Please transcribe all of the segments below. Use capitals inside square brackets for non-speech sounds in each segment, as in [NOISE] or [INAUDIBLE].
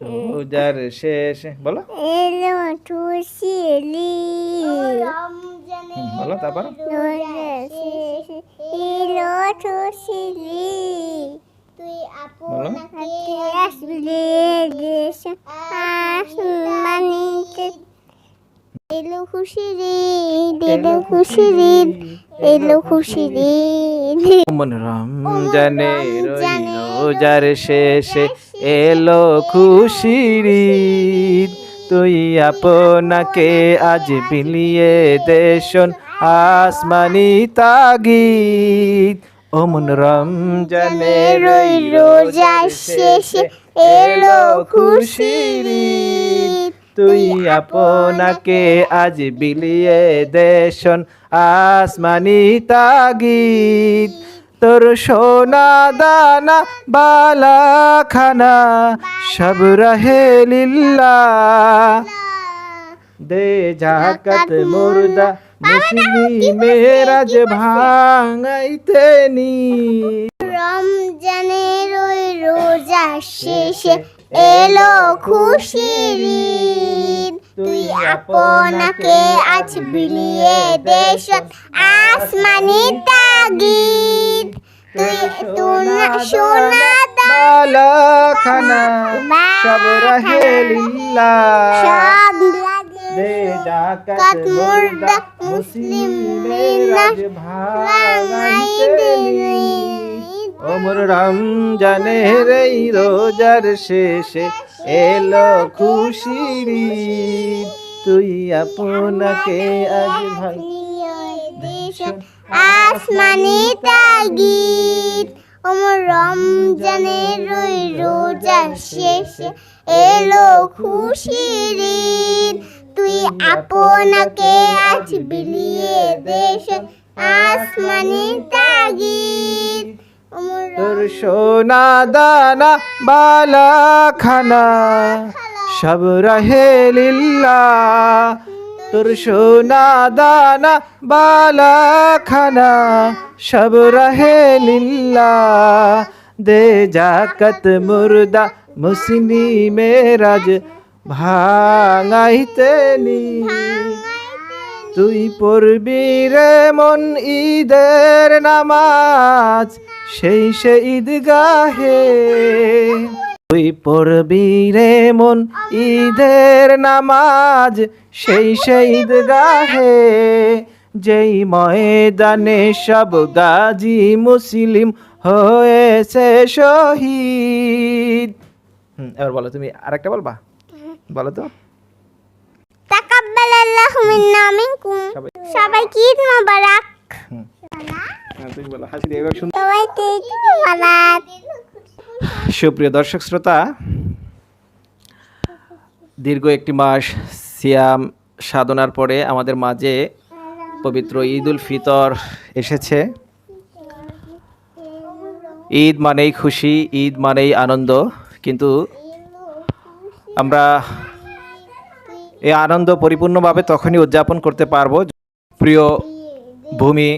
রোজার শেষে বলো। বলো তারপর। এলো খুশি রে এলো খুশি রে এলো খুশি রে। মন [LAUGHS] রমজানে রোজার শেষে এলো খুশির তুই আপনাকে আজ বিলিয়ে দেশন আসমানি তাগিদ। ও মন রমজানে রই রোজার শেষে এলো খুশির তুই আপনাকে আজ বিলিয়ে দেশন আসমানি তাগিদ। তোর সোনা দানা বালা খানা সব রহে লিল্লা দে জাকাত মুর্দা মুসলিমের আজ ভাঙাইতে নি রমজানের ওই রোজা শেষে এলো খুশির। তুই আপনাকে আজ বিলিয়ে দেশ আসমানি তাগিদ। তুই তুনা সোনা বালা খানা সব রহে লিল্লা সব লাগে দে মুর্দা মুর্দা মুসলিমের মুসলিমের আজ ভাঙাইতে নি ওমর রমজানের রোজার শেষে এলো খুশির। তুই আপনাকে আজ ভাই আসমানি তাগিদ ওমর রমজানের ওই রোজা শেষে এলো খুশির। তুই আপনাকে আজ বিলিয়ে দেশ আসমানি তাগিদ সোনা দানা বালা খানা সব রহে লিল্লা তোর সোনা দানা বালা খানা সব রহে লিল্লা দে জাকত মুর্দা মুসলিমের আজ ভাঙাইতে নি। তুই পড়বি রে মন ঈদের নামাজ সেই সে ঈদগাহে তুই পড়বি রে মন ঈদের নামাজ। সেই সে ঈদগাহে যেই ময়দানে সব গাজী মুসলিম হয়েছে শহীদ। এবার বলো তুমি আরেকটা বলবা? বলো তো। তাকাব্বালাল্লাহু মিন্না মিনকুম। সবাই ঈদ মোবারক। সুপ্রিয় দর্শক শ্রোতা দীর্ঘ একটি মাস সিয়াম সাধনার পরে আমাদের মাঝে পবিত্র ঈদ উল ফিতর এসেছে। ঈদ মানেই খুশি ঈদ মানেই আনন্দ কিন্তু আমরা এই আনন্দ পরিপূর্ণভাবে তখনই উদযাপন করতে পারব। প্রিয় ভূমি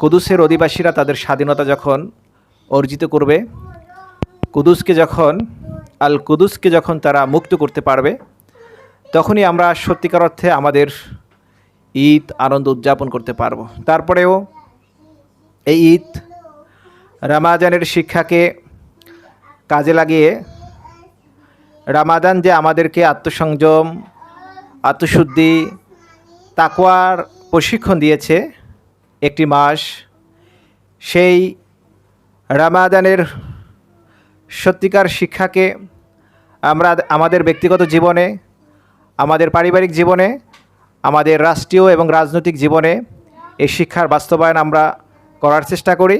কুদুসের অধিবাসীরা তাদের স্বাধীনতা যখন অর্জিত করবে, কুদুসকে যখন আল কুদুসকে যখন তারা মুক্ত করতে পারবে, তখনই আমরা সত্যিকার অর্থে আমাদের ঈদ আনন্দ উদযাপন করতে পারব। তারপরেও এই ঈদ রামাজানের শিক্ষাকে কাজে লাগিয়ে রামাদান যে আমাদেরকে আত্মসংযম, আত্মশুদ্ধি, তাকওয়ার প্রশিক্ষণ দিয়েছে একটি মাস, সেই রামাদানের সত্যিকার শিক্ষাকে আমরা আমাদের ব্যক্তিগত জীবনে, আমাদের পারিবারিক জীবনে, আমাদের রাষ্ট্রীয় এবং রাজনৈতিক জীবনে এই শিক্ষার বাস্তবায়ন আমরা করার চেষ্টা করি।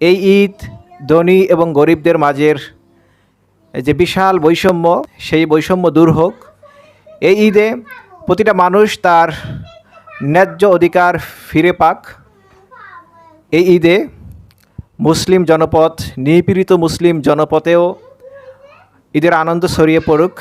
এই ঈদ ধনী এবং গরিবদের মাঝের যে বিশাল বৈষম্য, সেই বৈষম্য দূর হোক। এই ঈদে প্রতিটা মানুষ তার ন্যায্য অধিকার ফিরে পাক। এই ঈদে মুসলিম জনপদ, নিপীড়িত মুসলিম জনপথেও ঈদের আনন্দ ছড়িয়ে পড়ুক।